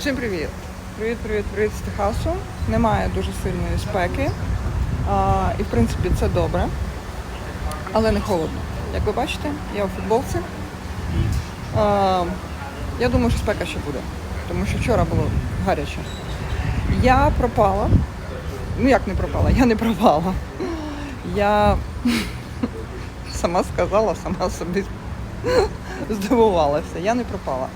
Всім привіт! Привіт, привіт, привіт з Техасу. Немає дуже сильної спеки. А, і в принципі це добре, але не холодно. Як ви бачите, я у футболці. А, я думаю, що спека ще буде, тому що вчора було гаряче. Я пропала. Ну як не пропала? Я не пропала. Я сама сказала, сама собі здивувалася. Я не пропала.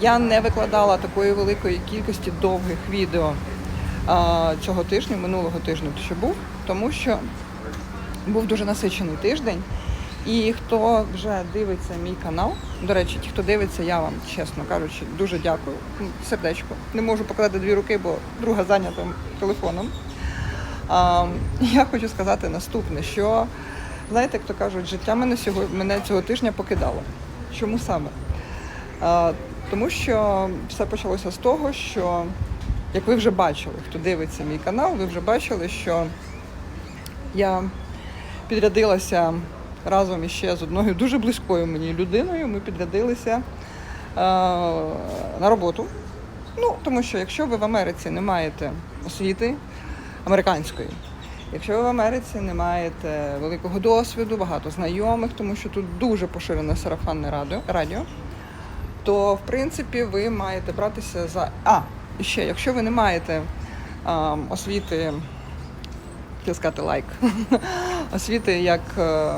Я не викладала такої великої кількості довгих відео а, цього тижня, минулого тижня, що був, тому що був дуже насичений тиждень. І хто вже дивиться мій канал, до речі, ті, хто дивиться, я вам, чесно кажучи, дуже дякую. Ну, Сердечко. Не можу покладати дві руки, бо друга зайнята телефоном. А, я хочу сказати наступне, що знаєте, як то кажуть, життя мене сьогодні мене цього тижня покидало. Чому саме? А, тому що все почалося з того, що як ви вже бачили, хто дивиться мій канал, ви вже бачили, що я підрядилася разом іще з одною дуже близькою мені людиною. Ми підрядилися е, на роботу. Ну, тому що якщо ви в Америці не маєте освіти американської, якщо ви в Америці не маєте великого досвіду, багато знайомих, тому що тут дуже поширене сарафанне радіо, то в принципі ви маєте братися за. А, ще, якщо ви не маєте а, освіти, хотів лайк, освіти як е,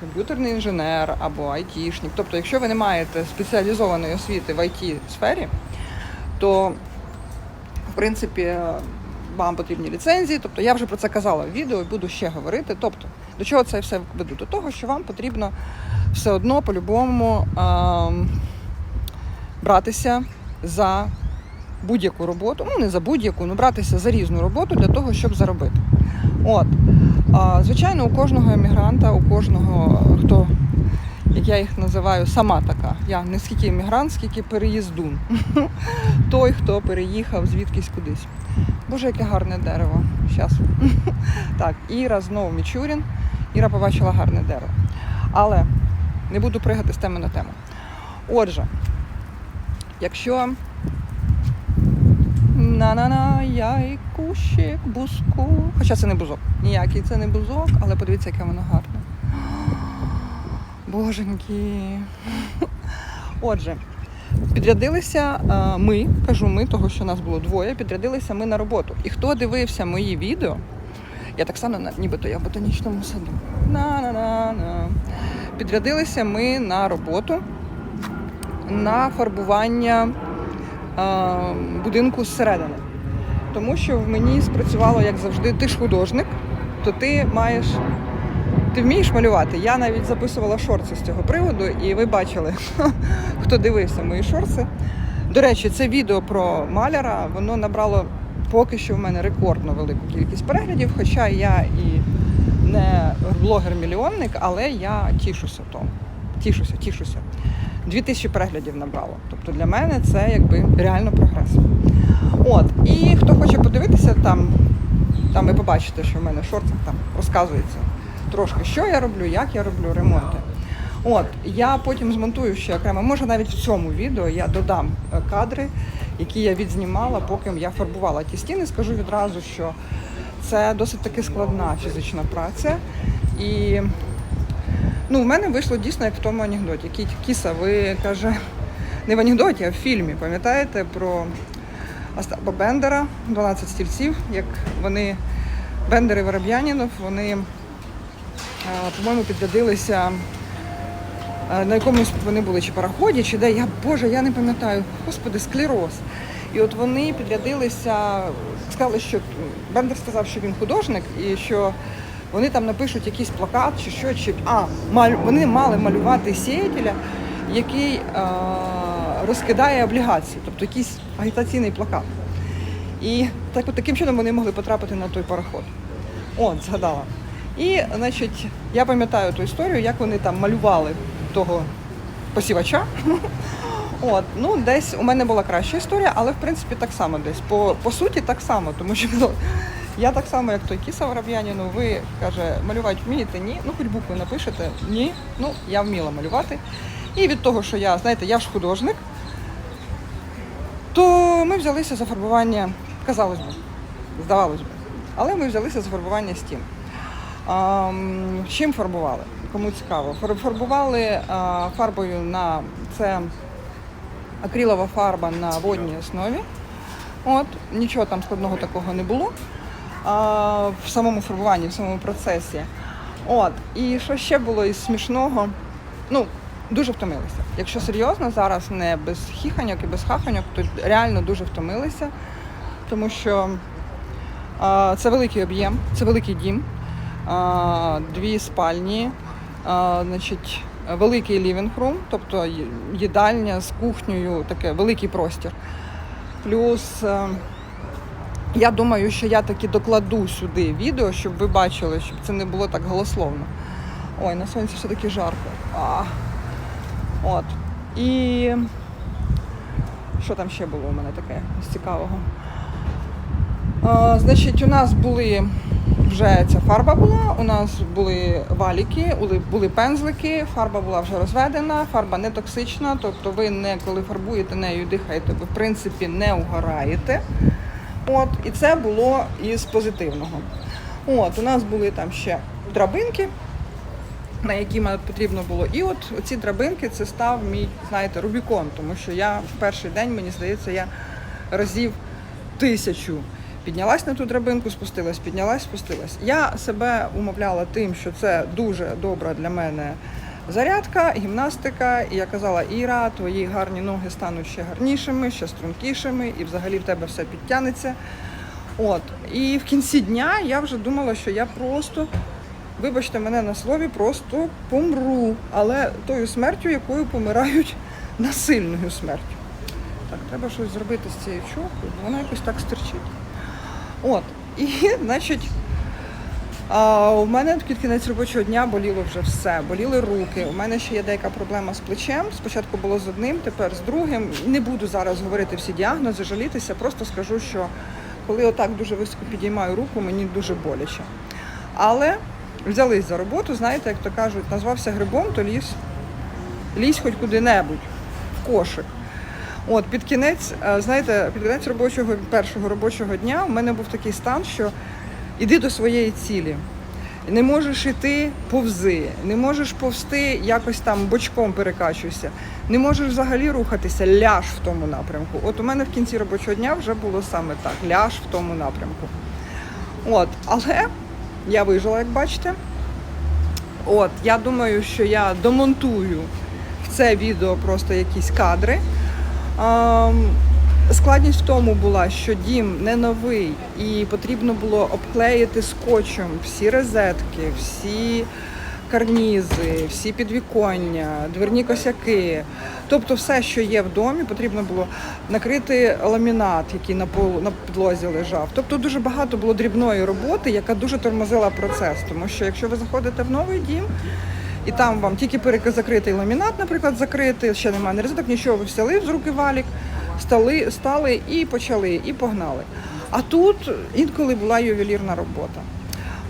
комп'ютерний інженер або айтішник, тобто, якщо ви не маєте спеціалізованої освіти в it сфері, то в принципі вам потрібні ліцензії. Тобто я вже про це казала в відео і буду ще говорити. Тобто, до чого це все веду? До того, що вам потрібно все одно по-любому. А, братися за будь-яку роботу, ну не за будь-яку, ну братися за різну роботу для того, щоб заробити. От. Звичайно, у кожного емігранта, у кожного, хто, як я їх називаю, сама така. Я не скільки емігрант, скільки переїздун. Той, хто переїхав звідкись кудись. Боже, яке гарне дерево. Щас. Так, Іра знову Мічурін. Іра побачила гарне дерево. Але не буду пригати з теми на тему. Отже, Якщо на-на-на, я і кущик, бузку. Хоча це не бузок. Ніякий це не бузок, але подивіться, яке воно гарне. Боженьки. Отже, підрядилися ми, кажу ми, того що нас було двоє, підрядилися ми на роботу. І хто дивився мої відео, я так само нібито я в ботанічному саду. На-на-на-на. Підрядилися ми на роботу на фарбування е, будинку зсередини. Тому що в мені спрацювало, як завжди, ти ж художник, то ти маєш. Ти вмієш малювати. Я навіть записувала шорти з цього приводу, і ви бачили, хто дивився мої шорти. До речі, це відео про маляра, воно набрало поки що в мене рекордно велику кількість переглядів, хоча я і не блогер-мільйонник, але я тішуся тому. Тішуся, тішуся. 2000 переглядів набрало. Тобто для мене це якби реально прогрес. От, і хто хоче подивитися, там там ви побачите, що в мене в там розказується трошки, що я роблю, як я роблю ремонти. От, я потім змонтую ще окремо, може навіть в цьому відео я додам е, кадри, які я відзнімала, поки я фарбувала ті стіни. Скажу відразу, що це досить таки складна фізична праця. І Ну, в мене вийшло дійсно як в тому анекдоті. Кіт Кіса, ви каже, не в анекдоті, а в фільмі. Пам'ятаєте про Остапа Бендера, 12 стільців, як вони, Бендер і Вороб'янінов, вони, по-моєму, підрядилися. На якомусь вони були чи пароході, чи де я, Боже, я не пам'ятаю, господи, склероз. І от вони підрядилися, сказали, що Бендер сказав, що він художник і що вони там напишуть якийсь плакат чи що, чи а маль, вони мали малювати сіятеля, який а, розкидає облігації, тобто якийсь агітаційний плакат. І так таким чином вони могли потрапити на той пароход. От, згадала. І, значить, я пам'ятаю ту історію, як вони там малювали того посівача. От, ну десь у мене була краща історія, але в принципі так само десь. По по суті, так само, тому що я так само, як той Кіса Вороб'яніну, ви каже, малювати вмієте? Ні. Ну, хоч букви напишете, ні. Ну, я вміла малювати. І від того, що я, знаєте, я ж художник, то ми взялися за фарбування, казалось би, здавалось би. Але ми взялися за фарбування стін. А, чим фарбували? Кому цікаво. Фарбували а, фарбою на це акрилова фарба на водній основі. От, нічого там складного такого не було в самому фарбуванні, в самому процесі. От, і що ще було із смішного? Ну, дуже втомилися. Якщо серйозно, зараз не без хіханьок і без хаханьок, то реально дуже втомилися, тому що а, це великий об'єм, це великий дім, а, дві спальні, а, значить, великий лівінг-рум, тобто їдальня з кухнею, таке великий простір. Плюс е, я думаю, що я таки докладу сюди відео, щоб ви бачили, щоб це не було так голословно. Ой, на сонці все-таки жарко. А. От. І що там ще було у мене таке з цікавого? А, значить, у нас були вже ця фарба була, у нас були валіки, були пензлики, фарба була вже розведена, фарба не токсична, тобто ви не коли фарбуєте нею дихаєте, ви в принципі не угораєте. От, і це було із позитивного. От, у нас були там ще драбинки, на які потрібно було. І от ці драбинки це став мій, знаєте, Рубікон, тому що я в перший день, мені здається, я разів тисячу піднялась на ту драбинку, спустилась, піднялась, спустилась. Я себе умовляла тим, що це дуже добра для мене зарядка, гімнастика. І я казала, Іра, твої гарні ноги стануть ще гарнішими, ще стрункішими, і взагалі в тебе все підтягнеться. От. І в кінці дня я вже думала, що я просто, вибачте мене на слові, просто помру. Але тою смертю, якою помирають насильною смертю. Так, треба щось зробити з цією чокою, бо вона якось так стерчить. От. І, значить, а, у мене під кінець робочого дня боліло вже все. Боліли руки. У мене ще є деяка проблема з плечем. Спочатку було з одним, тепер з другим. Не буду зараз говорити всі діагнози, жалітися, просто скажу, що коли отак дуже високо підіймаю руку, мені дуже боляче. Але взялись за роботу, знаєте, як то кажуть, назвався грибом, то ліз, лізь хоч куди-небудь, в кошик. От під кінець, е, знаєте, під кінець робочого першого робочого дня у мене був такий стан, що іди до своєї цілі. Не можеш іти повзи, не можеш повсти, якось там бочком перекачуйся, не можеш взагалі рухатися, ляж в тому напрямку. От у мене в кінці робочого дня вже було саме так: ляж в тому напрямку. От, але я вижила, як бачите. От, я думаю, що я домонтую в це відео просто якісь кадри. Ам, Складність в тому була, що дім не новий, і потрібно було обклеїти скотчем всі розетки, всі карнізи, всі підвіконня, дверні косяки. Тобто все, що є в домі, потрібно було накрити ламінат, який на полу на підлозі лежав. Тобто дуже багато було дрібної роботи, яка дуже тормозила процес. Тому що якщо ви заходите в новий дім, і там вам тільки перезакритий ламінат, наприклад, закритий, ще немає не розеток, нічого, ви взяли з руки валік, стали, стали і почали, і погнали. А тут інколи була ювелірна робота.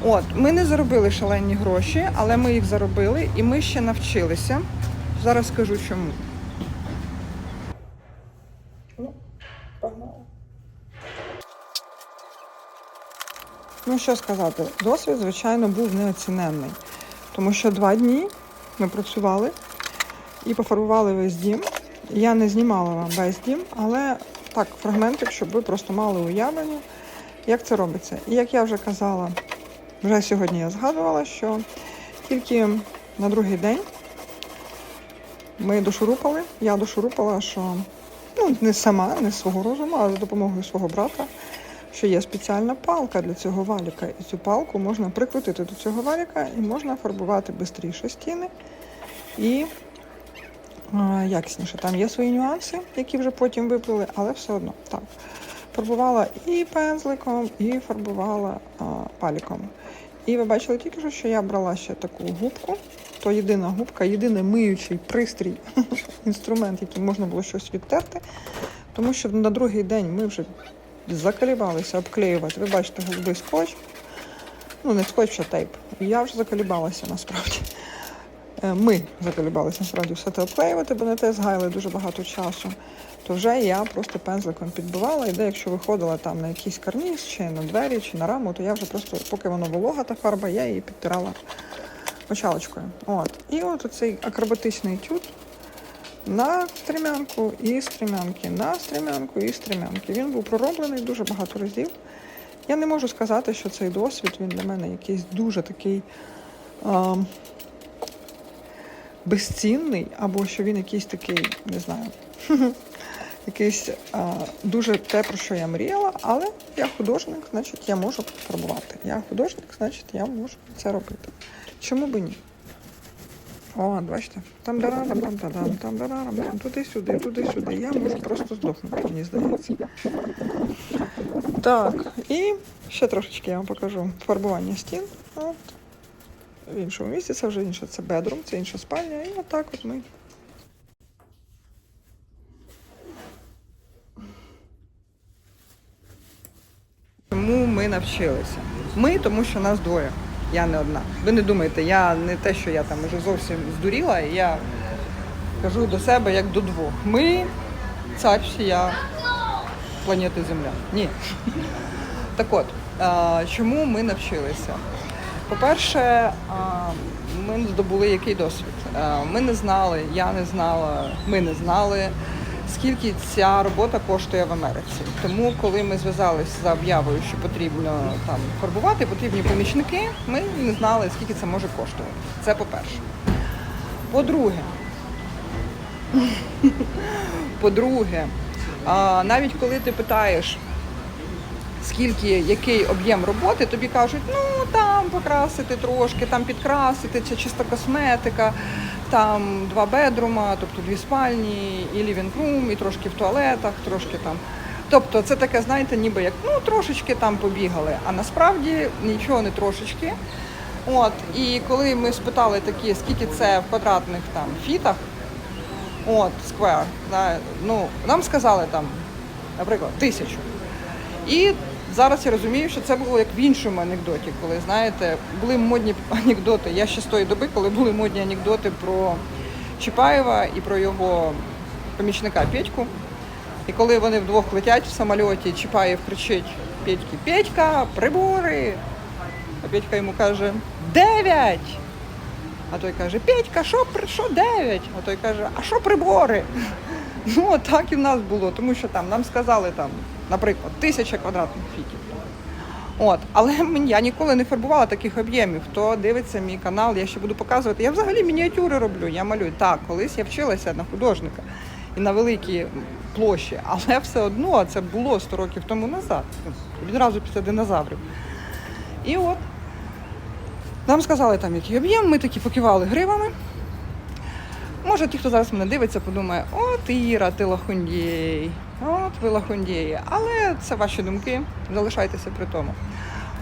От, ми не заробили шалені гроші, але ми їх заробили і ми ще навчилися. Зараз скажу чому. Ну. Ну, що сказати, досвід, звичайно, був неоціненний. Тому що два дні ми працювали і пофарбували весь дім. Я не знімала вам весь дім, але так, фрагментик, щоб ви просто мали уявлення, як це робиться. І як я вже казала, вже сьогодні я згадувала, що тільки на другий день ми дошурупали, я дошурупала, що ну, не сама, не свого розуму, а за допомогою свого брата, що є спеціальна палка для цього валіка. І цю палку можна прикрутити до цього валіка і можна фарбувати швидше стіни і якісніше. Там є свої нюанси, які вже потім виплили, але все одно так. Фарбувала і пензликом, і фарбувала а, паліком. І ви бачили тільки що, що я брала ще таку губку. То єдина губка, єдиний миючий пристрій, інструмент, яким можна було щось відтерти. Тому що на другий день ми вже заколібалися обклеювати. Ви бачите, голубий скотч. Ну, не скотч, а тейп. Я вже заколібалася насправді. Е, Ми заколібалися насправді все це обклеювати, бо на те згайли дуже багато часу. то вже я просто пензликом підбивала, і де якщо виходила там на якийсь карніз, чи на двері, чи на раму, то я вже просто, поки воно волога та фарба, я її підтирала мочалочкою. От. І от оцей акробатичний етюд на стрімянку і стрімянки, на стрімянку і стрімянки. Він був пророблений дуже багато разів. Я не можу сказати, що цей досвід він для мене якийсь дуже такий ем, безцінний, або що він якийсь такий, не знаю, якийсь а, дуже те, про що я мріяла, але я художник, значить я можу фарбувати. Я художник, значить я можу це робити. Чому би ні? О, бачите, там дарарам, там дарарам, там дарарам, туди-сюди, туди-сюди. Я можу просто здохнути, мені здається. Так, і ще трошечки я вам покажу фарбування стін. От. В іншому місці це вже інше, це бедрум, це інша спальня. І отак от ми. Чому ми навчилися? Ми, тому що нас двоє. Я не одна. Ви не думайте, я не те, що я там уже зовсім здуріла, я кажу до себе як до двох. Ми цар всія планети Земля. Ні. Так от, чому ми навчилися? По-перше, ми здобули який досвід. Ми не знали, я не знала, ми не знали, скільки ця робота коштує в Америці. Тому, коли ми зв'язалися за об'явою, що потрібно там фарбувати, потрібні помічники, ми не знали, скільки це може коштувати. Це по-перше. По-друге, по-друге, навіть коли ти питаєш, скільки який об'єм роботи, тобі кажуть, ну там покрасити трошки, там підкрасити, це чисто косметика, там два бедрума, тобто дві спальні, і лівінг-рум, і трошки в туалетах, трошки там. Тобто це таке, знаєте, ніби як ну трошечки там побігали, а насправді нічого не трошечки. От, і коли ми спитали такі, скільки це в квадратних там фітах, от, сквер, да, ну, нам сказали там, наприклад, тисячу. І зараз я розумію, що це було як в іншому анекдоті, коли, знаєте, були модні анекдоти. Я ще з тої доби, коли були модні анекдоти про Чапаєва і про його помічника Петьку. І коли вони вдвох летять в самольоті, Чапаєв кричить Петьки, Петька, прибори. А Петька йому каже, дев'ять. А той каже, Петька, що, що дев'ять? А той каже, а що прибори? Ну, так і в нас було, тому що там нам сказали там, наприклад, тисяча квадратних фітів. От, але я ніколи не фарбувала таких об'ємів. Хто дивиться мій канал, я ще буду показувати. Я взагалі мініатюри роблю, я малюю. Так, колись я вчилася на художника і на великій площі, але все одно це було 100 років тому назад, відразу після динозаврів. І от нам сказали там, який об'єм, ми такі покивали гривами. Може, ті, хто зараз мене дивиться, подумає, от Іра, ти лахундєй, от ви лахундєї. Але це ваші думки, залишайтеся при тому.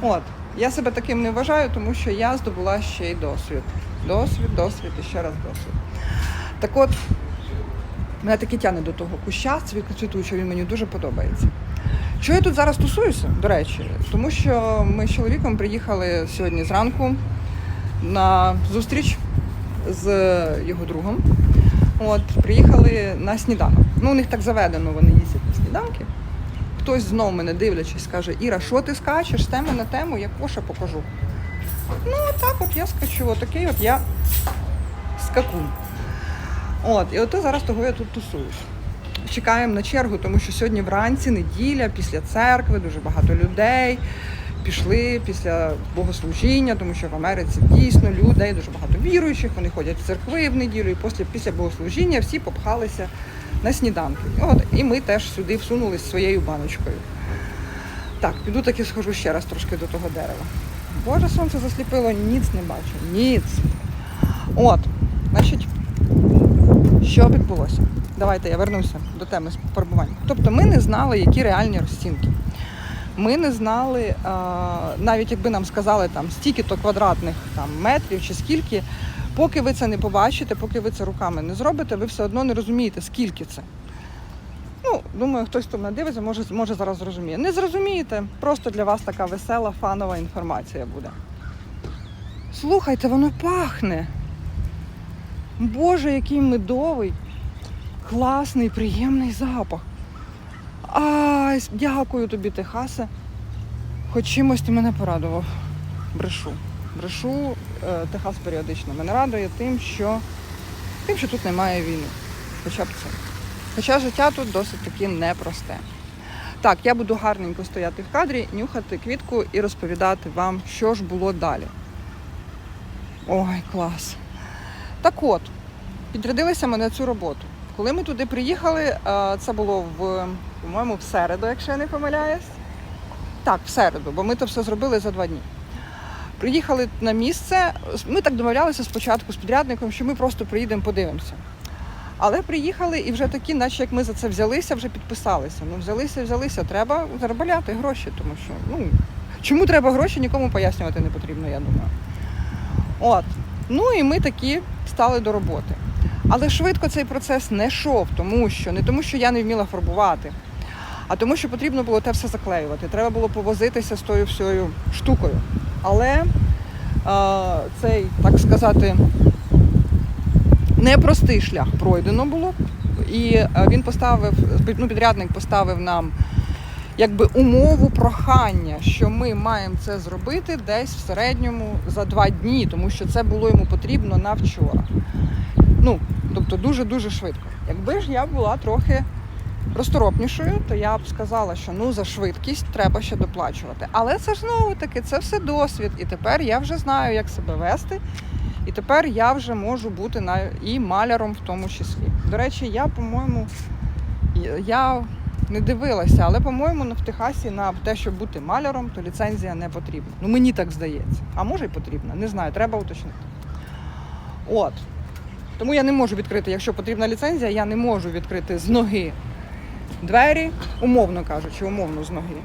От, я себе таким не вважаю, тому що я здобула ще й досвід. Досвід, досвід і ще раз досвід. Так от, мене таки тягне до того куща цвітучого, він мені дуже подобається. Чого я тут зараз тусуюся, до речі? Тому що ми з чоловіком приїхали сьогодні зранку на зустріч з його другом. От, приїхали на сніданок. Ну, у них так заведено, вони їздять на сніданки. Хтось знов мене дивлячись, каже, Іра, що ти скачеш з теми на тему, я коша покажу. Ну, так от я скачу, отакий от я скакун. От, і от зараз того я тут тусуюсь. Чекаємо на чергу, тому що сьогодні вранці, неділя, після церкви, дуже багато людей пішли після богослужіння, тому що в Америці дійсно людей дуже багато віруючих, вони ходять в церкви в неділю, і після, після богослужіння всі попхалися на сніданки. От, і ми теж сюди всунулись своєю баночкою. Так, піду таки схожу ще раз трошки до того дерева. Боже, сонце засліпило, ніц не бачу. Ніц. От, значить, що відбулося? Давайте я вернуся до теми фарбування. Тобто ми не знали, які реальні розцінки. Ми не знали, навіть якби нам сказали там стільки-то квадратних там, метрів чи скільки, поки ви це не побачите, поки ви це руками не зробите, ви все одно не розумієте, скільки це. Ну, думаю, хтось хто мене дивиться, може, може зараз зрозуміє. Не зрозумієте, просто для вас така весела, фанова інформація буде. Слухайте, воно пахне. Боже, який медовий. класний, приємний запах. Ай, дякую тобі, Техасе. Хоч чимось ти мене порадував. Брешу. Брешу, е, Техас періодично мене радує тим, що тим, що тут немає війни. Хоча б це. Хоча життя тут досить таки непросте. Так, я буду гарненько стояти в кадрі, нюхати квітку і розповідати вам, що ж було далі. Ой, клас. Так от, підрядилися ми на цю роботу. Коли ми туди приїхали, е, це було в, по-моєму, в середу, якщо я не помиляюсь. Так, в середу, бо ми то все зробили за два дні. Приїхали на місце. Ми так домовлялися спочатку з підрядником, що ми просто приїдемо, подивимося. Але приїхали і вже такі, наче як ми за це взялися, вже підписалися. Ну, взялися, взялися, треба заробляти гроші, тому що ну чому треба гроші, нікому пояснювати не потрібно, я думаю. От. Ну і ми такі стали до роботи. Але швидко цей процес не йшов, тому що не тому, що я не вміла фарбувати, а тому, що потрібно було те все заклеювати. Треба було повозитися з тою всією штукою. Але е, цей, так сказати, непростий шлях пройдено було. І він поставив, ну, підрядник поставив нам якби умову прохання, що ми маємо це зробити десь в середньому за два дні, тому що це було йому потрібно на вчора. Ну, тобто дуже-дуже швидко. Якби ж я була трохи розторопнішою, то я б сказала, що ну за швидкість треба ще доплачувати. Але це ж знову таки, це все досвід. І тепер я вже знаю, як себе вести. І тепер я вже можу бути і маляром в тому числі. До речі, я, по-моєму, я не дивилася, але, по-моєму, в Техасі на те, щоб бути маляром, то ліцензія не потрібна. Ну мені так здається. А може й потрібна, не знаю, треба уточнити. От. Тому я не можу відкрити, якщо потрібна ліцензія, я не можу відкрити з ноги двері, умовно кажучи, умовно з ноги.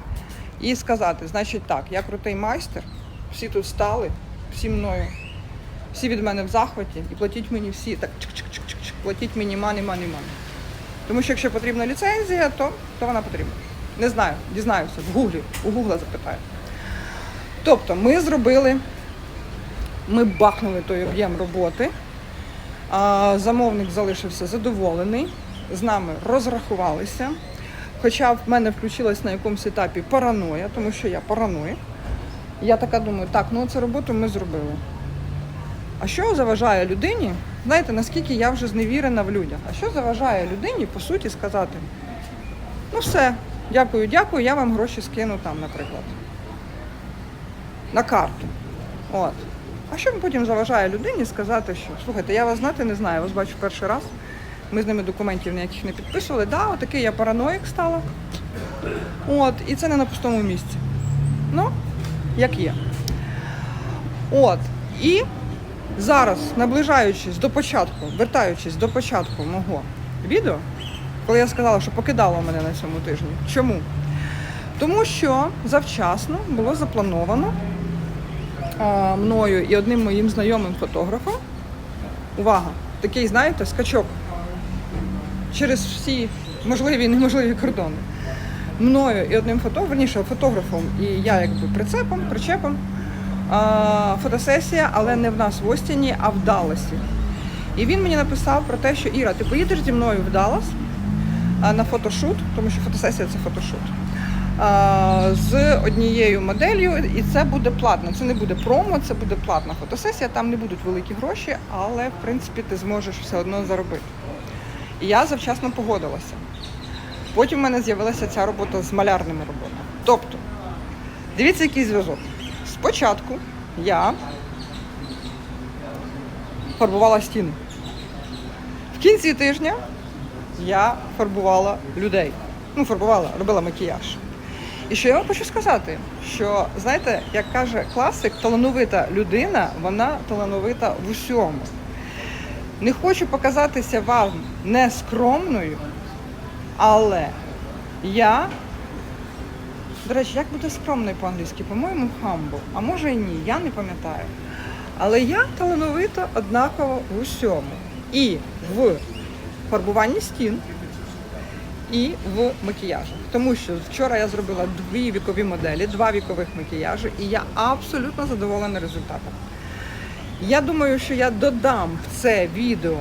І сказати, значить так, я крутий майстер, всі тут стали, всі мною, всі від мене в захваті, і платіть мені всі, так чик-чик-чик-чик, платіть мені мани, мани, мани. Тому що якщо потрібна ліцензія, то, то вона потрібна. Не знаю, дізнаюся, в гуглі, у гугла запитаю. Тобто ми зробили, ми бахнули той об'єм роботи, замовник залишився задоволений, з нами розрахувалися. Хоча в мене включилась на якомусь етапі параноя, тому що я параноїк. Я така думаю, так, ну цю роботу ми зробили. А що заважає людині? Знаєте, наскільки я вже зневірена в людях? А що заважає людині, по суті, сказати, ну все, дякую, дякую, я вам гроші скину там, наприклад. На карту. От. А що потім заважає людині сказати, що слухайте, я вас знати не знаю, я вас бачу перший раз. Ми з ними документів ніяких не підписували. Да, отакий я параноїк стала. От, і це не на пустому місці. Ну, як є. От. І зараз, наближаючись до початку, вертаючись до початку мого відео, коли я сказала, що покидало мене на цьому тижні. Чому? Тому що завчасно було заплановано а, мною і одним моїм знайомим фотографом. Увага! Такий, знаєте, скачок через всі можливі і неможливі кордони. Мною і одним фотографом, фотографом і я якби прицепом, причепом. А, фотосесія, але не в нас в Остіні, а в Далласі. І він мені написав про те, що Іра, ти поїдеш зі мною в Даллас на фотошут, тому що фотосесія це фотошут. а, З однією моделлю, і це буде платно. Це не буде промо, це буде платна фотосесія. Там не будуть великі гроші, але в принципі ти зможеш все одно заробити. І я завчасно погодилася. Потім в мене з'явилася ця робота з малярними роботами. Тобто, дивіться, який зв'язок. Спочатку я фарбувала стіни. В кінці тижня я фарбувала людей. Ну, фарбувала, робила макіяж. І що я вам хочу сказати, що знаєте, як каже класик, талановита людина, вона талановита в усьому. Не хочу показатися вам нескромною, але я, до речі, як буде скромною по-англійськи? По-моєму, humble. А може і ні, я не пам'ятаю. Але я талановита однаково в усьому. І в фарбуванні стін, і в макіяжах. Тому що вчора я зробила дві вікові моделі, два вікових макіяжі, і я абсолютно задоволена результатом. Я думаю, що я додам в це відео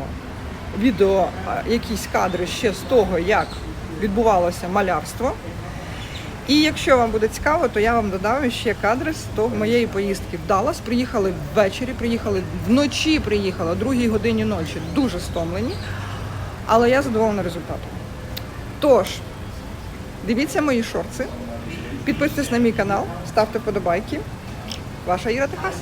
відео е, якісь кадри ще з того, як відбувалося малярство. І якщо вам буде цікаво, то я вам додам ще кадри з того моєї поїздки в Даллас. Приїхали ввечері, приїхали вночі, приїхали о другій годині ночі, дуже стомлені. Але я задоволена результатом. Тож, дивіться мої шорти, підписуйтесь на мій канал, ставте вподобайки. Ваша Іра Техас.